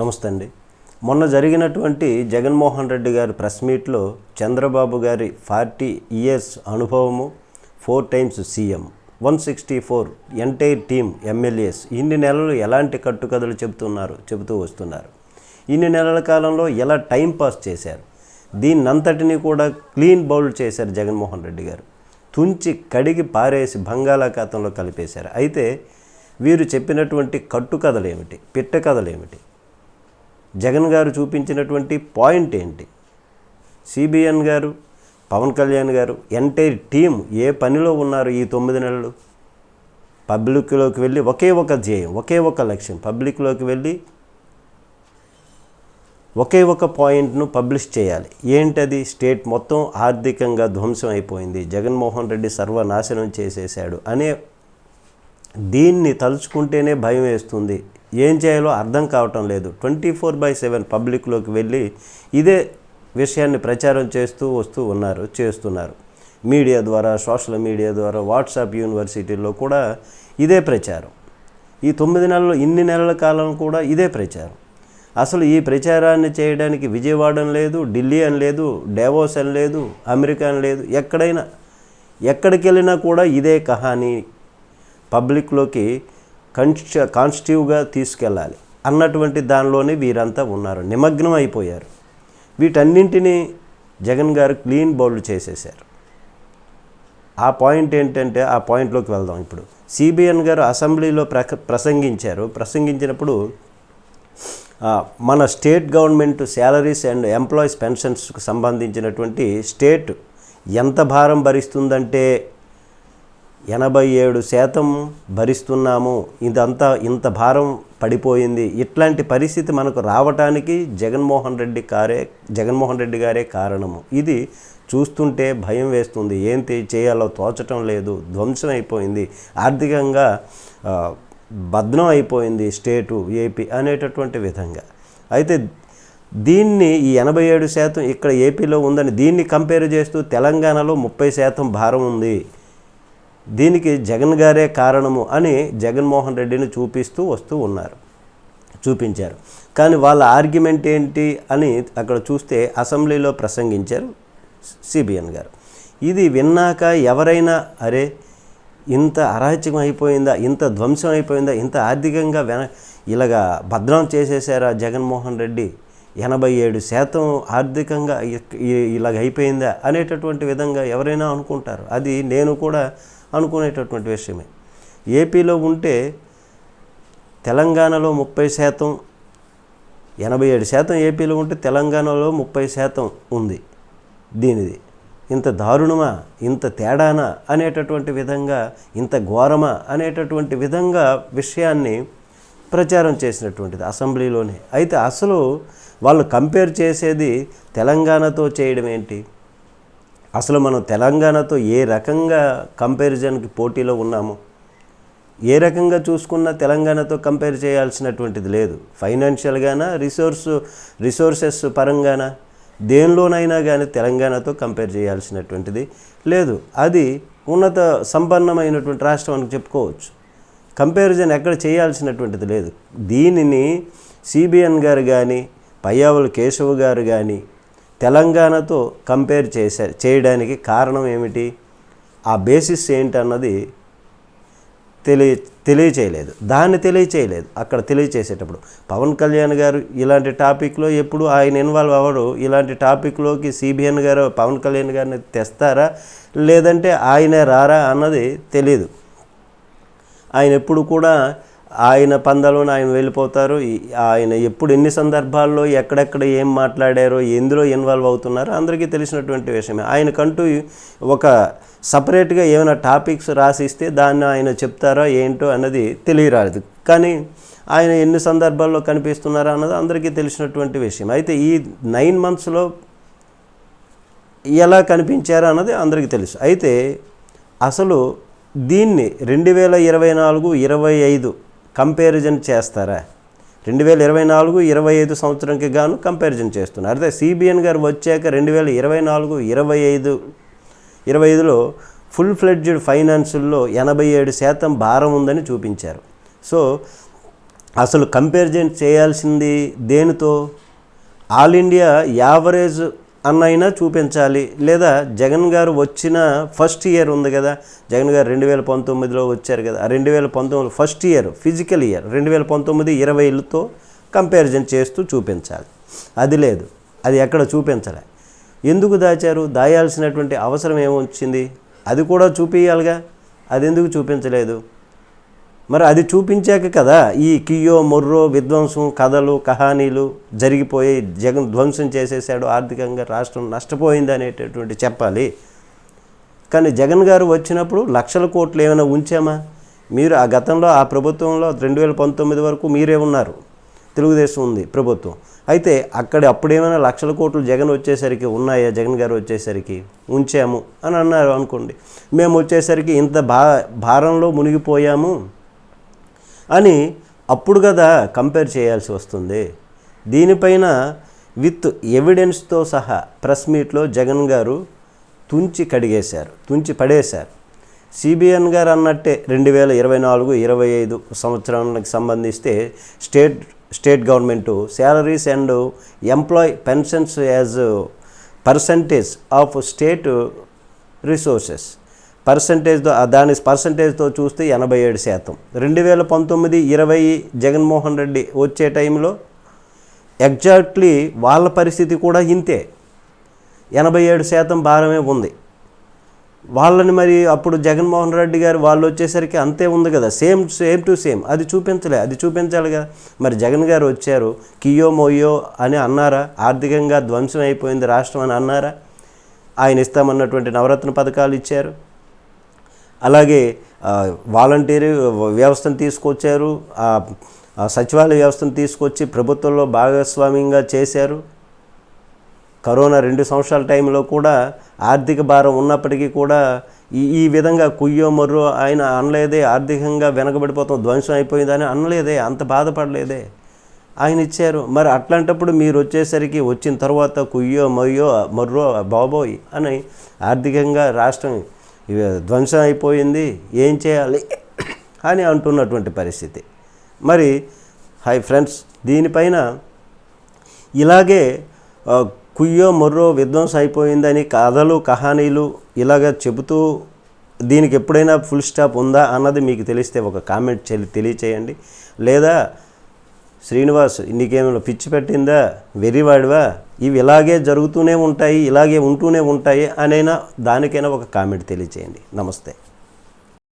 నమస్తే అండి. మొన్న జరిగినటువంటి జగన్మోహన్ రెడ్డి గారి ప్రెస్ మీట్లో చంద్రబాబు గారి ఫార్టీ ఇయర్స్ అనుభవము four times CM one sixty four entire team MLAs ఇన్ని నెలలు ఎలాంటి కట్టుకథలు చెబుతున్నారు చెబుతూ వస్తున్నారు. ఇన్ని నెలల కాలంలో ఎలా టైం పాస్ చేశారు? దీన్నంతటినీ కూడా క్లీన్ బౌల్ చేశారు జగన్మోహన్ రెడ్డి గారు. తుంచి కడిగి పారేసి బంగాళాఖాతంలో కలిపేశారు. అయితే వీరు చెప్పినటువంటి కట్టుకథలు ఏమిటి పిట్ట కథలు ఏమిటి జగన్ గారు చూపించినటువంటి పాయింట్ ఏంటి? సిబిఎన్ గారు పవన్ కళ్యాణ్ గారు ఎంటైర్ టీం ఏ పనిలో ఉన్నారు ఈ తొమ్మిది నెలలు? పబ్లిక్లోకి వెళ్ళి ఒకే ఒక ధ్యేయం ఒకే ఒక లక్ష్యం పబ్లిక్లోకి వెళ్ళి ఒకే ఒక పాయింట్ను పబ్లిష్ చేయాలి. ఏంటది? స్టేట్ మొత్తం ఆర్థికంగా ధ్వంసం అయిపోయింది. జగన్మోహన్ రెడ్డి సర్వనాశనం చేసేశాడు అనే దీన్ని తలుచుకుంటేనే భయం వేస్తుంది. ఏం చేయాలో అర్థం కావటం లేదు. ట్వంటీ ఫోర్ బై సెవెన్ పబ్లిక్లోకి వెళ్ళి ఇదే విషయాన్ని ప్రచారం చేస్తూ వస్తూ ఉన్నారు చేస్తున్నారు. మీడియా ద్వారా సోషల్ మీడియా ద్వారా వాట్సాప్ యూనివర్సిటీల్లో కూడా ఇదే ప్రచారం. ఈ తొమ్మిది నెలలు ఇన్ని నెలల కాలం కూడా ఇదే ప్రచారం. అసలు ఈ ప్రచారాన్ని చేయడానికి విజయవాడ అని లేదు ఢిల్లీ అని లేదు డేవోస్ అని లేదు అమెరికా అని లేదు ఎక్కడైనా ఎక్కడికి వెళ్ళినా కూడా ఇదే కహాని పబ్లిక్లోకి కన్స్ట కాన్స్టివ్గా తీసుకెళ్ళాలి అన్నటువంటి దానిలోనే వీరంతా ఉన్నారు నిమగ్నం అయిపోయారు. వీటన్నింటినీ జగన్ గారు క్లీన్ బౌల్డ్ చేసేశారు. ఆ పాయింట్ ఏంటంటే ఆ పాయింట్లోకి వెళ్దాం ఇప్పుడు. సిబిఎన్ గారు అసెంబ్లీలో ప్రక ప్రసంగించారు. ప్రసంగించినప్పుడు మన state government salaries and employees పెన్షన్స్కి సంబంధించినటువంటి స్టేట్ ఎంత భారం భరిస్తుందంటే ఎనభై ఏడు శాతం భరిస్తున్నాము. ఇదంతా ఇంత భారం పడిపోయింది. ఇట్లాంటి పరిస్థితి మనకు రావటానికి జగన్మోహన్ రెడ్డి కారే జగన్మోహన్ రెడ్డి గారే కారణము. ఇది చూస్తుంటే భయం వేస్తుంది. ఏం చేయాలో తోచటం లేదు. ధ్వంసం అయిపోయింది. ఆర్థికంగా భద్నం అయిపోయింది స్టేటు ఏపీ అనేటటువంటి విధంగా. అయితే దీన్ని ఈ ఎనభై ఏడు శాతం ఇక్కడ ఏపీలో ఉందని దీన్ని కంపేర్ చేస్తూ తెలంగాణలో ముప్పై శాతం భారం ఉంది. దీనికి జగన్ గారే కారణము అని జగన్మోహన్ రెడ్డిని చూపిస్తూ వస్తూ ఉన్నారు చూపించారు. కానీ వాళ్ళ ఆర్గ్యుమెంట్ ఏంటి అని అక్కడ చూస్తే అసెంబ్లీలో ప్రసంగించారు సిబిఎన్ గారు. ఇది విన్నాక ఎవరైనా అరే ఇంత అరాచకం అయిపోయిందా ఇంత ధ్వంసం అయిపోయిందా ఇంత ఆర్థికంగా వెన ఇలాగా భద్రం చేసేసారా జగన్మోహన్ రెడ్డి? ఎనభై ఏడు శాతం ఆర్థికంగా ఇలాగ అయిపోయిందా అనేటటువంటి విధంగా ఎవరైనా అనుకుంటారు. అది నేను కూడా అనుకునేటటువంటి విషయమే. ఏపీలో ఉంటే తెలంగాణలో ముప్పై శాతం ఎనభై ఏడు శాతం ఏపీలో ఉంటే తెలంగాణలో ముప్పై శాతం ఉంది దీనిది. ఇంత దారుణమా? ఇంత తేడానా? అనేటటువంటి విధంగా ఇంత ఘోరమా? అనేటటువంటి విధంగా విషయాన్ని ప్రచారం చేసినటువంటిది అసెంబ్లీలోనే. అయితే అసలు వాళ్ళు కంపేర్ చేసేది తెలంగాణతో చేయడం ఏంటి అసలు మనం తెలంగాణతో ఏ రకంగా కంపారిజన్కి పోటీలో ఉన్నాము ఏ రకంగా చూసుకున్నా తెలంగాణతో కంపేర్ చేయాల్సినటువంటిది లేదు. ఫైనాన్షియల్గానా రిసోర్స్ రిసోర్సెస్ పరంగానా దేనిలోనైనా కానీ తెలంగాణతో కంపేర్ చేయాల్సినటువంటిది లేదు. అది ఉన్నత సంపన్నమైనటువంటి రాష్ట్రం అని చెప్పుకోవచ్చు. కంపారిజన్ ఎక్కడ చేయాల్సినటువంటిది లేదు. దీనిని సిబిఎన్ గారు కానీ పయ్యావుల కేశవ్ గారు కానీ తెలంగాణతో కంపేర్ చేసే చేయడానికి కారణం ఏమిటి? ఆ బేసిస్ ఏంటన్నది తెలియ తెలియచేయలేదు. దాన్ని తెలియచేయలేదు. అక్కడ తెలియచేసేటప్పుడు పవన్ కళ్యాణ్ గారు ఇలాంటి టాపిక్లో ఎప్పుడు ఆయన ఇన్వాల్వ్ అవ్వడు. ఇలాంటి టాపిక్లోకి సిబిఎన్ గారు పవన్ కళ్యాణ్ గారిని తెస్తారా? లేదంటే ఆయనే రారా అన్నది తెలియదు ఆయన ఎప్పుడు కూడా ఆయన పందాలోనే ఆయన వెళ్ళిపోతారు. ఆయన ఎప్పుడు ఎన్ని సందర్భాల్లో ఎక్కడెక్కడ ఏం మాట్లాడారో ఎందులో ఇన్వాల్వ్ అవుతున్నారో అందరికీ తెలిసినటువంటి విషయమే. ఆయనకంటూ ఒక సపరేట్గా ఏమైనా టాపిక్స్ రాసిస్తే దాన్ని ఆయన చెప్తారో ఏంటో అన్నది తెలియరాదు. కానీ ఆయన ఎన్ని సందర్భాల్లో కనిపిస్తున్నారా అన్నది అందరికీ తెలిసినటువంటి విషయం. అయితే ఈ నైన్ మంత్స్లో ఎలా కనిపించారు అన్నది అందరికీ తెలుసు. అయితే అసలు దీన్ని రెండు వేల ఇరవై నాలుగు ఇరవై ఐదు కంపారిజన్ చేస్తారా? రెండు వేల ఇరవై నాలుగు ఇరవై ఐదు సంవత్సరంకి గాను కంపారిజన్ చేస్తున్నారు. అదే సిబిఎన్ గారు వచ్చాక రెండు వేల ఇరవై నాలుగు ఇరవై ఐదు ఇరవై ఐదులో ఫుల్ ఫ్లెడ్జ్డ్ ఫైనాన్సుల్లో ఎనభై ఏడు శాతం భారం ఉందని చూపించారు. సో అసలు కంపారిజన్ చేయాల్సింది దేనితో? ఆల్ ఇండియా యావరేజ్ అన్నైనా చూపించాలి. లేదా జగన్ గారు వచ్చిన ఫస్ట్ ఇయర్ ఉంది కదా జగన్ గారు రెండు వేల పంతొమ్మిదిలో వచ్చారు కదా ఆ రెండు వేల పంతొమ్మిది ఫస్ట్ ఇయర్ ఫిజికల్ ఇయర్ రెండు వేల పంతొమ్మిది ఇరవైలతో కంపారిజన్ చేస్తూ చూపించాలి. అది లేదు అది ఎక్కడ చూపించలే. ఎందుకు దాచారు? దాయాల్సినటువంటి అవసరం ఏమొచ్చింది? అది కూడా చూపించాలిగా అది ఎందుకు చూపించలేదు? మరి అది చూపించాక కదా ఈ కియో మొర్రో విధ్వంసం కథలు కహానీలు జరిగిపోయి జగన్ ధ్వంసం చేసేసాడు ఆర్థికంగా రాష్ట్రం నష్టపోయింది అనేటటువంటి చెప్పాలి. కానీ జగన్ గారు వచ్చినప్పుడు లక్షల కోట్లు ఏమైనా ఉంచామా? మీరు ఆ గతంలో ఆ ప్రభుత్వంలో రెండు వేల పంతొమ్మిది వరకు మీరే ఉన్నారు. తెలుగుదేశం ఉంది ప్రభుత్వం. అయితే అక్కడ అప్పుడేమైనా లక్షల కోట్లు జగన్ వచ్చేసరికి ఉన్నాయా? జగన్ గారు వచ్చేసరికి ఉంచాము అని అన్నారు అనుకోండి. మేము వచ్చేసరికి ఇంత భా భారంలో మునిగిపోయాము. అని అప్పుడు కదా కంపేర్ చేయాల్సి వస్తుంది. దీనిపైన విత్ ఎవిడెన్స్తో సహా ప్రెస్ మీట్లో జగన్ గారు తుంచి కడిగేశారు తుంచి పడేశారు. సిబిఎన్ గారు అన్నట్టే రెండు వేల ఇరవై నాలుగు ఇరవై ఐదు సంవత్సరానికి సంబంధిస్తే state state government salaries and employee pensions as percentage of state resources పర్సంటేజ్తో దాని పర్సంటేజ్తో చూస్తే ఎనభై ఏడు శాతం. రెండు వేల పంతొమ్మిది ఇరవై జగన్మోహన్ రెడ్డి వచ్చే టైంలో ఎగ్జాక్ట్లీ వాళ్ళ పరిస్థితి కూడా ఇంతే. ఎనభై ఏడు శాతం భారమే ఉంది. వాళ్ళని మరి అప్పుడు జగన్మోహన్ రెడ్డి గారు వాళ్ళు వచ్చేసరికి అంతే ఉంది కదా. Same same to same. అది చూపించలే అది చూపించాలి కదా. మరి జగన్ గారు వచ్చారు కియో మోయో అని అన్నారా? ఆర్థికంగా ధ్వంసం అయిపోయింది రాష్ట్రం అని అన్నారా? ఆయన ఇస్తామన్నటువంటి నవరత్న పథకాలు ఇచ్చారు. అలాగే వాలంటీర్ వ్యవస్థను తీసుకొచ్చారు ఆ, సచివాలయ వ్యవస్థను తీసుకొచ్చి ప్రభుత్వంలో భాగస్వామ్యంగా చేశారు. కరోనా రెండు సంవత్సరాల టైంలో కూడా ఆర్థిక భారం ఉన్నప్పటికీ కూడా ఈ ఈ విధంగా కుయ్యో మర్రో ఆయన అనలేదే ఆర్థికంగా వెనకబడిపోతాం ధ్వంసం అయిపోయిందని అనలేదే అంత బాధపడలేదే. ఆయన ఇచ్చారు. మరి అట్లాంటప్పుడు మీరు వచ్చేసరికి వచ్చిన తర్వాత కుయ్యో మయ్యో మర్రో బాబోయ్ అని ఆర్థికంగా రాష్ట్రం ధ్వంసం అయిపోయింది ఏం చేయాలి? అని అంటున్నటువంటి పరిస్థితి. మరి హై ఫ్రెండ్స్ దీనిపైన ఇలాగే కుయ్యో మొర్రో విధ్వంసం అయిపోయిందని కథలు కహానీలు ఇలాగ చెబుతూ దీనికి ఎప్పుడైనా ఫుల్ స్టాప్ ఉందా అన్నది మీకు తెలిస్తే ఒక కామెంట్ చెల్లి తెలియచేయండి. లేదా శ్రీనివాస్ నీకేమైనా పిచ్చి పెట్టిందా? వెర్రివాడివా? ఇవి ఇలాగే జరుగుతూనే ఉంటాయి ఇలాగే ఉంటూనే ఉంటాయి అనైనా దానికైనా ఒక కామెంట్ తెలియచేయండి. నమస్తే.